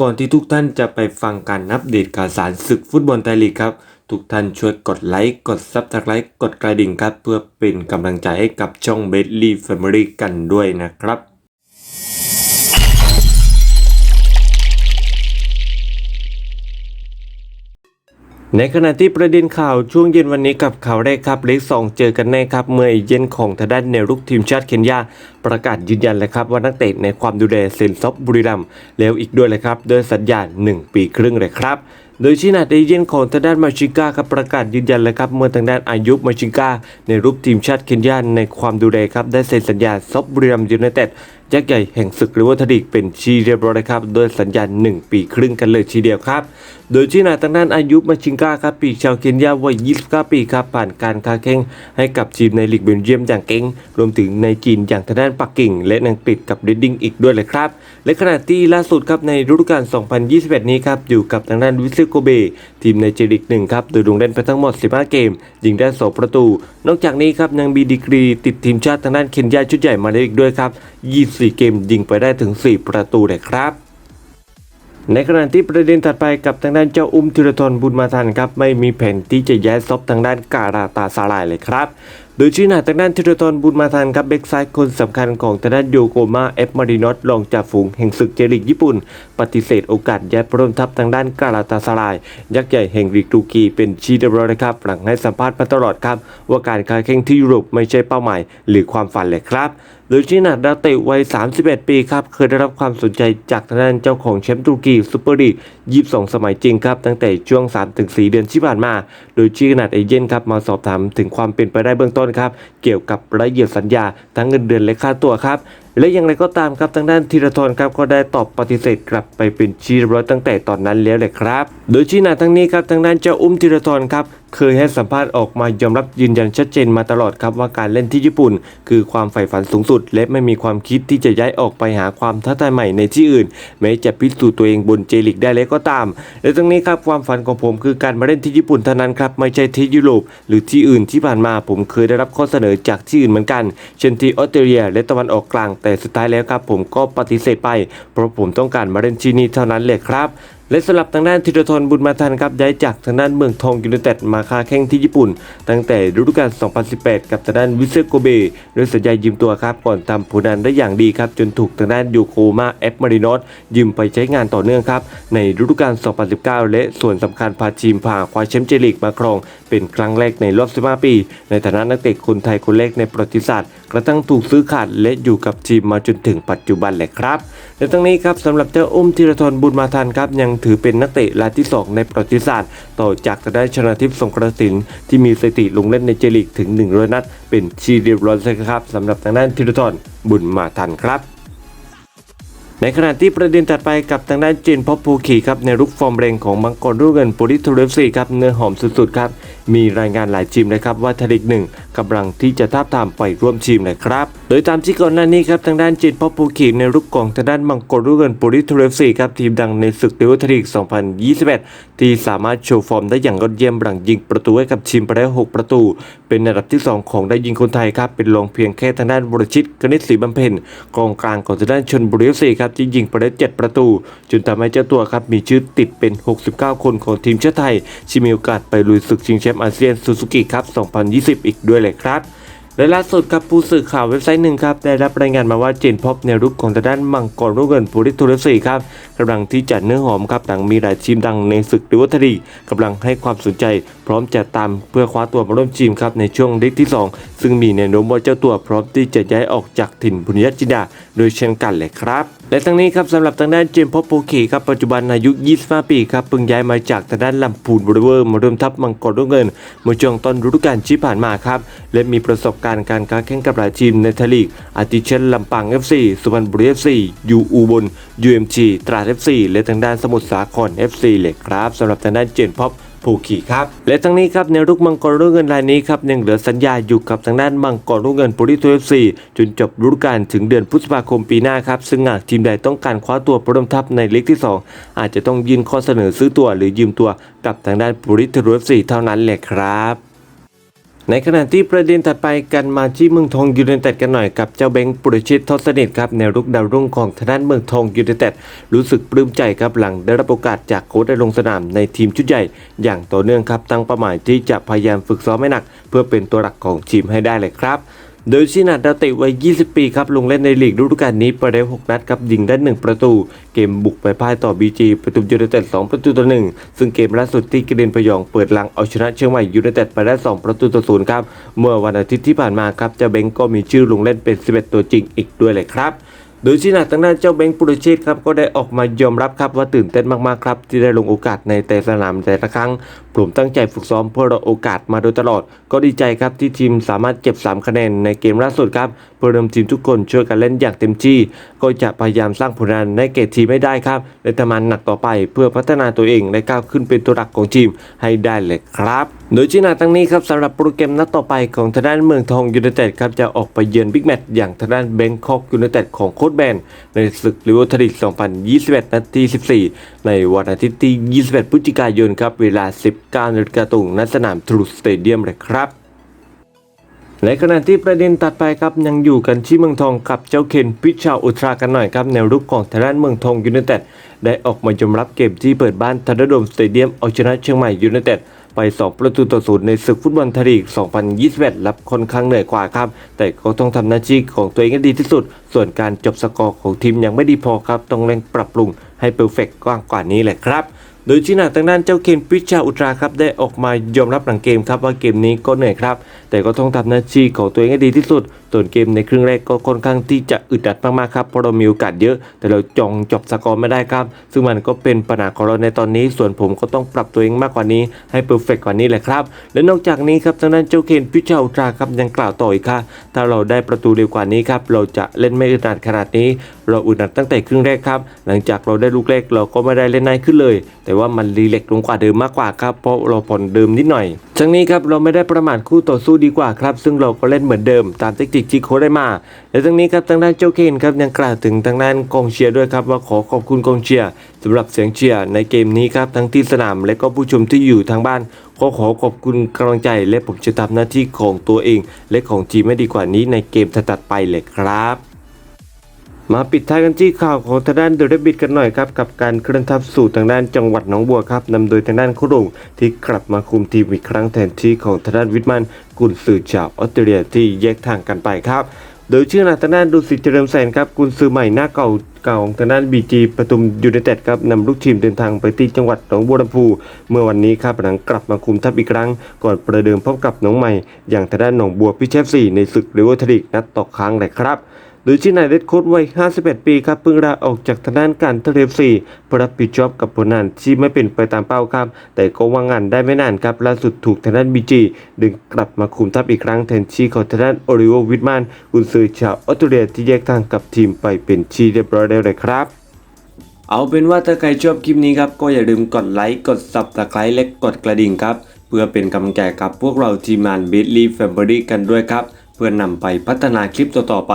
ก่อนที่ทุกท่านจะไปฟังการอัปเดตข่าวสารศึกฟุตบอลไทยลีกครับ ทุกท่านช่วยกดไลค์กดซับสไครต์กดกระดิ่งครับ เพื่อเป็นกำลังใจให้กับช่องเบสลี่แฟมิลี่กันด้วยนะครับ ในขณะที่ประเด็นข่าวช่วงเย็นวันนี้กับข่าวแรกครับเลขสองเจอกันแน่ครับ เมื่อเย็นของทางด้านแนรุกทีมชาติเคนยาประกาศยืนยันเลยครับว่านักเตะในความดูแลเซนซอฟบุรีรัมย์แล้วอีกด้วยเลยครับด้วยสัญญา 1 ปีครึ่งเลยครับโดยชินาเอเยนของทางด้านมาชิก้าครับประกาศยืนยันเลยครับเมื่อทางด้านอายุมาชิก้าในรูปทีมชาติเคนยาในความดูแลครับได้เซ็นสัญญาซอฟบุรีรัมยูไนเต็ดยักษ์ใหญ่แห่งศึกหรือว่าทดิกเป็นชีเรียบร้อยครับโดยสัญญา 1 ปีครึ่งกันเลยทีเดียวครับ โดยที่นาทางด้านอายุมาชิงกาครับปีชาวเคนยาวัย 29 ปีครับผ่านการค้าแข่งให้กับทีมในลีกเบลเยียมอย่างเก่งรวมถึงในจีนอย่างทางด้านปักกิ่ง และอังกฤษกับเรดดิ้งอีกด้วยเลยครับ และขณะที่ล่าสุดครับในฤดูกาล 2021 นี้ครับอยู่กับทางด้านวิสเซโกเบ ทีมในเจลิกหนึ่งครับโดยลงเล่นไปทั้งหมด 15 เกม ยิงได้ 2 ประตู นอกจากนี้ครับยังมีดีกรีติดทีมชาติทางด้านเคนยาชุดใหญ่มาได้อีกด้วยครับ 24 เกมยิงไปได้ถึง 4 ประตูเลยครับในขณะที่ประเด็นถัดไปกับทางด้านเจ้าอุ้มธีรทรบุญมาทันครับไม่มีแผนที่จะย้ายซบทางด้านการาตาซาลายเลยครับ โดยชี้หน้าทางด้านธีรทรบุญมาทันครับเบกซ้ายคนสำคัญของทางด้านโยโกมาเอฟมารินอสรองจากฝูงแห่งศึกเจลิกญี่ปุ่น ปฏิเสธโอกาสย้ายร่วมทัพทางด้านการาตาซาลาย ยักษ์ใหญ่แห่งริกตูกีเป็นชีเดบรอนะครับหลังให้สัมภาษณ์มาตลอดครับ ว่าการค้าแข่งที่ยุโรปไม่ใช่เป้าหมาย หรือความฝันเลยครับโดยชินาดาเตะวัย 31 ปีครับ เคยได้รับความสนใจจากทางด้านเจ้าของแชมป์ตุรกีซูเปอร์ลีก 22 สมัยจริงครับ ตั้งแต่ช่วง 3-4 เดือนที่ผ่านมา โดยชินาดเอเย่นครับ มาสอบถามถึงความเป็นไปได้เบื้องต้นครับเกี่ยวกับรายละเอียดสัญญาทั้งเงินเดือนและค่าตัวครับและอย่างไรก็ตามครับทางด้านธีรทรครับก็ได้ตอบปฏิเสธกลับไปเป็นชีเรียบร้อยตั้งแต่ตอนนั้นแล้วเลยครับ โดยชี้หน้าทั้งนี้ครับทางด้านเจ้าอุ้มธีรทรครับ เคยให้สัมภาษณ์ออกมายอมรับยืนยันชัดเจนมาตลอดครับว่าการเล่นที่ญี่ปุ่น คือความใฝ่ฝันสูงสุด และไม่มีความคิดที่จะย้ายออกไปหาความท้าทายใหม่ในที่อื่น แม้จะพิสูจน์ตัวเองบนเจลิกได้แล้วก็ตามและทั้งนี้ครับความฝันของผมคือการมาเล่นที่ญี่ปุ่นเท่านั้นครับไม่ใช่ที่ยุโรปหรือที่อื่นที่ผ่านมาผมเคยได้รับข้อเสนอจากที่อื่นเหมือนกัน เช่นที่ออสเตรเลีย และตะวันออกกลางแต่สุดท้ายแล้วครับผมก็ปฏิเสธไป เพราะผมต้องการมาเล่นที่นี่เท่านั้นเลยครับ และสำหรับทางด้านธีรทรบุญมาทันครับย้ายจากทางด้านเมืองทองยูเนเต็ดมาค้าแข่งที่ญี่ปุ่น ตั้งแต่ฤดูกาล 2018 กับทางด้านวิเซโกเบด้วยสัญญายืมตัวครับก่อนทำผลงานได้อย่างดีครับจนถูกทางด้านยูโคมาเอฟมารินอสยืมไปใช้งานต่อเนื่องครับในฤดูกาล 2019 และส่วนสำคัญพาทีมผ่าคว้าแชมป์เจลิกมาครอง เป็นครั้งแรกในรอบ 15 ปี ในฐานะนักเตะคนไทยคนแรกในประวัติศาสตร์ กระทั่งถูกซื้อขาดและอยู่กับทีมมาจนถึงปัจจุบันเลยครับและทั้งนี้ครับสำหรับเจ้าอุ้มธีรทรบุญมาทันครับยังถือเป็นนักเตะรายที่ 2 ในประวัติศาสตร์ ต่อจากทางด้านชนะทิพย์สงกระสินที่มีสถิติลงเล่นในเจลีกถึง 100 นัด เป็นชีเรียบร้อยเลยครับสำหรับทางด้านธีรทรบุญมาทันครับ ในขณะที่ประเด็นถัดไปกับทางด้านจินพอภูขี่ครับในรุกฟอร์มเรงของมังกรรุ่งเงินโปลิทูเรฟซีครับเนื้อหอมสุดๆครับมีรายงานหลายทีมนะครับว่าทลิกหนึ่งกำลังที่จะท้าบทามไปร่วมทีมเลยครับ โดยตามที่ก่อนหน้านี้ครับทางด้านเจนพอภูขีในรุกของทางด้านมังกรรุ่งเงินโปลิทูเรฟซีครับทีมดังในศึกเดวทลีก2021 ที่สามารถโชว์ฟอร์มได้อย่างยอดเยี่ยมหลังยิงประตูให้กับทีมไปได้ 6 ประตู เป็นอันดับที่ 2 ของได้ยิงคนไทยครับเป็นรองเพียงแค่ทางด้านบรชิตกนิษฐ์ศรีบำเพ็ญกองกลางของทางด้านชนบุรีเอฟซีครับที่ยิงไปได้7ประตูจนทำให้เจ้าตัวครับมีชื่อติดเป็น 69 คนของทีมชาติไทยที่มีโอกาสไปลุยศึกชิงแชมป์อาเซียนซูซูกิครับ 2020 อีกด้วยเลยครับ และล่าสุดครับผู้สื่อข่าวเว็บไซต์หนึ่งครับได้รับรายงานมาว่าเจนพบในรุกของทางด้านมังกรรุ่งเงินปุริทูรสีครับกำลังที่จัดเนื้อหอมครับหลังมีหลายทีมดังในศึกดิวัตรีกำลังให้ความสนใจ พร้อมจะตามเพื่อคว้าตัวมาร่วมทีมครับในช่วงเล็กที่ 2 ซึ่งมีแนวโน้มว่าเจ้าตัวพร้อมที่จะย้ายออกจากถิ่นบุญญจินดา โดยเช่นกันเลยครับและทั้งนี้ครับสำหรับทางด้านเจมส์พอปโปเคครับปัจจุบันอายุ 25 ปีครับเพิ่งย้ายมาจากทางด้านลำพูนบริเวอร์มาเริ่มทัพมังกรรุ่งเงินเมื่อช่วงต้นฤดูกาลที่ผ่านมาครับและมีประสบการณ์การค้าแข่งกับหลายทีมในทลีก อาทิเช่นลำปาง FC สุพรรณบุรี FC ยูอูบล UMG ตราด FC และทางด้านสมุทรสาคร FC เลยครับสำหรับทางด้านเจนพอป ผู้ขี่ครับ และทั้งนี้ครับในรุกมังกรรุ่งเงินรายนี้ครับยังเหลือสัญญาอยู่กับทางด้านมังกรรุ่งเงินปุริโตเอฟซีจนจบฤดูกาลถึงเดือนพฤษภาคมปีหน้าครับซึ่งหากทีมใดต้องการคว้าตัวประดมทัพในเล็กที่ 2 อาจจะต้องยื่นข้อเสนอซื้อตัวหรือยืมตัวกับทางด้านปุริโตเอฟซีเท่านั้นแหละครับ ในขณะที่ประเด็นถัดไปกันมาที่เมืองทองยูเนเต็ดกันหน่อยกับเจ้าเบงค์ปุริชิตทศนิตครับในรุกดาวรุ่งของทางด้านเมืองทองยูเนเต็ดรู้สึกปลื้มใจครับหลังได้รับโอกาสจากโค้ชได้ลงสนามในทีมชุดใหญ่ อย่างต่อเนื่องครับตั้งเป้าหมายที่จะพยายามฝึกซ้อมให้หนัก เพื่อเป็นตัวหลักของทีมให้ได้เลยครับ โดยชินาดาเตะวัย 20 ปีครับ ลงเล่นในลีกฤดูกาลนี้ไปได้ 6 นัดครับยิงได้ 1 ประตู เกมบุกไปพ่ายต่อ BG ประตูยูไนเต็ด 2 ประตูต่อ 1 ซึ่งเกมล่าสุดที่กระเด็นพยองเปิดหลังเอาชนะเชียงใหม่ยูไนเต็ดไปได้ 2 ประตูต่อ 0 ครับ เมื่อวันอาทิตย์ที่ผ่านมาครับเจ้าเบงก็มีชื่อลงเล่นเป็น 11 ตัวจริงอีกด้วยเลยครับ โดยที่หนักทางด้านเจ้าเบงปุรเชษฐ์ครับก็ได้ออกมายอมรับครับว่าตื่นเต้นมากๆครับที่ได้ลงโอกาสในแต่สนามแต่ละครั้งผมตั้งใจฝึกซ้อมเพื่อรอโอกาสมาโดยตลอด ก็ดีใจครับที่ทีมสามารถเก็บ 3 คะแนนในเกมล่าสุดครับเพื่อนำทีมทุกคนช่วยกันเล่นอย่างเต็มที่ ก็จะพยายามสร้างผลงานในเกตทีมไม่ได้ครับและทำงานหนักต่อไปเพื่อพัฒนาตัวเองและก้าวขึ้นเป็นตัวหลักของทีมให้ได้เลยครับ โดยที่หนักตั้งนี้ครับสำหรับโปรแกรมนัดต่อไปของทางด้านเมืองทองยูไนเต็ดครับจะออกไปเยือนบิ๊กแมตช์อย่างทางด้านแบงคอกยูไนเต็ดของโคชแบนในศึกลิเวอร์พูล2021 นัดที่ 14 ในวันอาทิตย์ที่ 21 พฤศจิกายนครับ เวลา 19นาฬิกาตรงณสนามทรูสเตเดียมเลยครับในขณะที่ประเด็นตัดไปครับยังอยู่กันที่เมืองทองกับเจ้าเคนพิชาอุตรากันหน่อยครับแนวรุกของทางด้านเมืองทองยูไนเต็ดได้ออกมายอมรับเกมที่เปิดบ้านทันดมสเตเดียมเอาชนะเชียงใหม่ยูไนเต็ด ไป 2 ประตูต่อศูนย์ในศึกฟุตบอลไทยลีก 2021 รับค่อนข้างเหนื่อยกว่าครับ แต่ก็ต้องทำหน้าที่ของตัวเองให้ดีที่สุด ส่วนการจบสกอร์ของทีมยังไม่ดีพอครับ ต้องเร่งปรับปรุงให้เพอร์เฟกต์กว้างกว่านี้แหละครับ โดยที่หนักทางด้านเจ้าเคนพิชาอุตราครับได้ออกมายอมรับหลังเกมครับว่าเกมนี้ก็เหนื่อยครับ แต่ก็ต้องทำหน้าที่ของตัวเองให้ดีที่สุดส่วนเกมในครึ่งแรกก็ค่อนข้างที่จะอึดอัดมากๆครับเพราะเรามีโอกาสเยอะ แต่เราจองจบสกอร์ไม่ได้ครับ ซึ่งมันก็เป็นปัญหาของเราในตอนนี้ ส่วนผมก็ต้องปรับตัวเองมากกว่านี้ให้เพอร์เฟกกว่านี้แหละครับ และนอกจากนี้ครับทางด้านเจ้าเคนพิชาอุตราครับยังกล่าวต่ออีกค่ะถ้าเราได้ประตูเร็วกว่านี้ครับเราจะเล่นไม่อึดอัดขนาดนี้ เราอึดอัดตั้งแต่ครึ่งแรกครับหลังจากเราได้ลูกแรกเราก็ไม่ได้เล่นง่ายขึ้นเลย แต่ว่ามันรีเล็กลงกว่าเดิมมากกว่าครับเพราะเราผ่อนเดิมนิดหน่อยทั้งนี้ครับเราไม่ได้ประมาทคู่ต่อสู้ดีกว่าครับ ซึ่งเราก็เล่นเหมือนเดิมตามเทคนิคที่โค้ชได้มาและทั้งนี้ครับทางด้านเจ้าเคนครับยังกล่าวถึงทางด้านกองเชียร์ด้วยครับว่าขอขอบคุณกองเชียร์สำหรับเสียงเชียร์ในเกมนี้ครับทั้งที่สนามและก็ผู้ชมที่อยู่ทางบ้านขอขอขอบคุณกำลังใจและผมจะทำหน้าที่ของตัวเอง และของทีมให้ดีกว่านี้ในเกมถัดไปเลยครับ มาปิดท้ายกันที่ข่าวของทางด้านเดอะเรบิดกันหน่อยครับกับการเคลื่อนทัพสู่ทางด้านจังหวัดหนองบัวครับนำโดยทางด้านคุรงที่กลับมาคุมทีมอีกครั้งแทนที่ของทางด้านวิทมันกุนสื่อชาวออสเตรเลียที่แยกทางกันไปครับ โดยชื่อนาทางด้านดุสิตเจริญแสนครับกุนซือใหม่หน้าเก่าเก่าของทางด้านบีจีปทุมยูไนเต็ดครับนำลูกทีมเดินทางไปที่จังหวัดหนองบัวลำพูเมื่อวันนี้ครับหลังกลับมาคุมทัพอีกครั้ง ก่อนประเดิมพบกับน้องใหม่ อย่างทางด้านหนองบัวพิเชฟซีในศึกลิเวอร์พูลนัดตกค้างเลยครับ โดยที่นายเดดโค้ดวัย 51 ปีครับเพิ่งลาออกจากทางด้านการทะเลซีเพื่อรับผิดชอบกับผลงานที่ไม่เป็นไปตามเป้าครับ แต่ก็ว่างงานได้ไม่นานครับล่าสุดถูกทางด้านบีจีดึงกลับมาคุมทัพอีกครั้งแทนที่ของทางด้านโอริโอวิทแมนกุนซือชาวออสเตรเลียที่แยกทางกับทีมไปเป็นที่เรียบร้อยแล้วเลยครับเอาเป็นว่าถ้าใครชอบคลิปนี้ครับก็อย่าลืมกดไลค์กด subscribe และกดกระดิ่งครับ เพื่อเป็นกำลังใจกับพวกเราทีมงาน b i t l y Family กันด้วยครับ เพื่อนำไปพัฒนาคลิปต่อๆไป